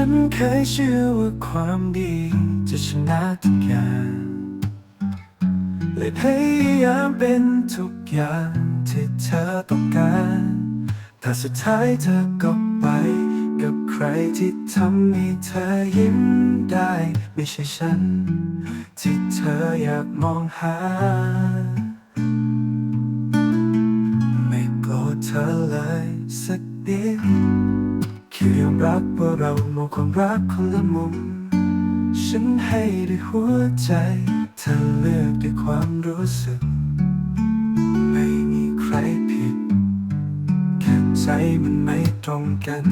ันเคยเชื่อว่าความดีจะชนะทุกอย่างเลยพยายามเป็นทุกอย่างที่เธอต้องการแต่สุดท้ายเธอก็ไป กับใครที่ทำให้เธอยิ้มได้ ไม่ใช่ฉัน ที่เธออยากมองหา ไม่โกรธเธอเลยสักนิด ค่ยอมรับว่าเรามองความรักคนละมุม ฉันให้ด้วยหัวใจเธอเลือกด้วยความรู้สึก ไม่มีใครผิด แค่ใจมันไม่ตรงกัน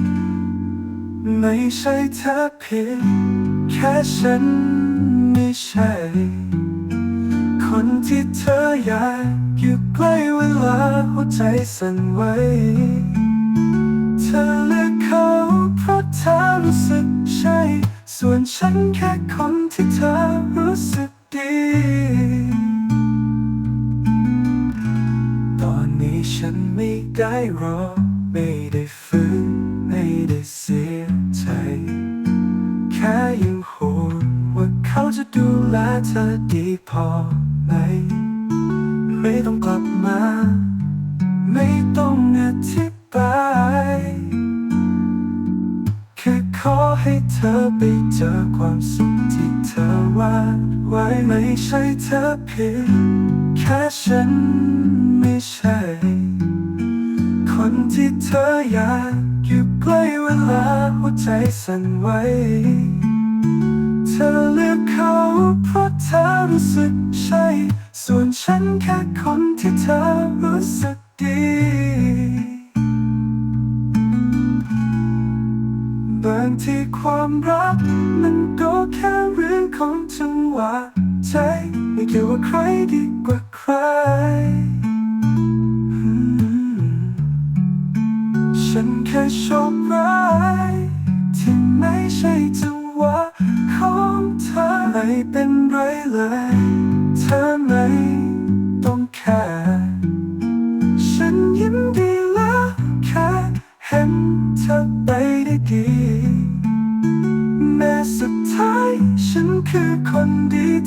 ไม่ใช่เธอผิด แค่ฉันไม่ใช่ คนที่เธออยากอยู่ใกล้เวลาหัวใจสั่นไหว ส่วนฉันแค่คนที่เธอรู้สึกดี ตอนนี้ฉันไม่ได้รอ ไม่ได้ฝืนไม่ได้เสียใจ แค่ยังห่วงว่าเขาจะดูแลเธอดีพอไหม ไม่ต้องกลับมา ไม่ต้องอธิบา ธอไปเจอความสุขที่เธอวาดไว้ไม่ใช่เธอผิดแค่ฉันไม่ใช่ คนที่เธออยากอยู่ใกล้เวลาหัวใจสั่นไหวเธอเลือกเขาเพราะเธอรู้สึกใช่ ส่วนฉันแค่คนที่เธอรู้สึกดีางทีความรักมันก็แค่เรื่องของจังหวะใจไม่เกี่ยวว่าใครดีกว่าใคร ฉันแค่โชคร้ายที่ไม่ใช่จังหวะของเธอไม่เป็นไรเลย เธอไม่ต้องแค่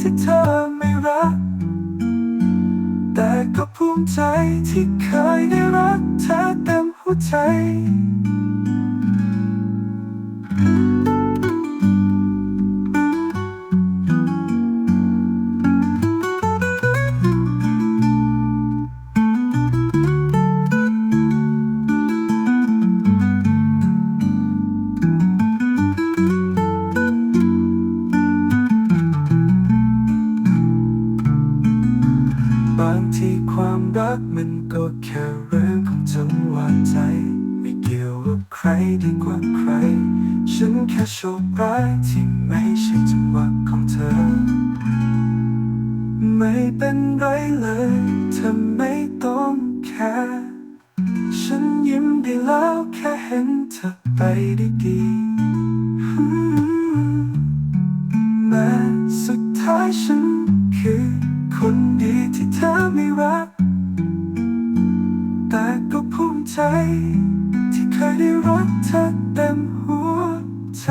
ที่เธอไม่รัก แต่ก็ภูมิใจที่เคยได้รักเธอเต็มหัวใจ บางทีความรักมันก็แค่เรื่องของจังหวะใจ ไม่เกี่ยวว่าใครดีกว่าใคร ฉันแค่โชคร้ายที่ไม่ใช่จังหวะของเธอ ไม่เป็นไรเลยเธอไม่ต้องแค่ฉันยิ้มได้แล้วแค่เห็นเธอไปได้ดีแม้สุดท้ายฉันคือ คนดีที่เธอไม่รัก แต่ก็ภูมิใจ ที่เคยได้รักเธอเต็มหัวใจ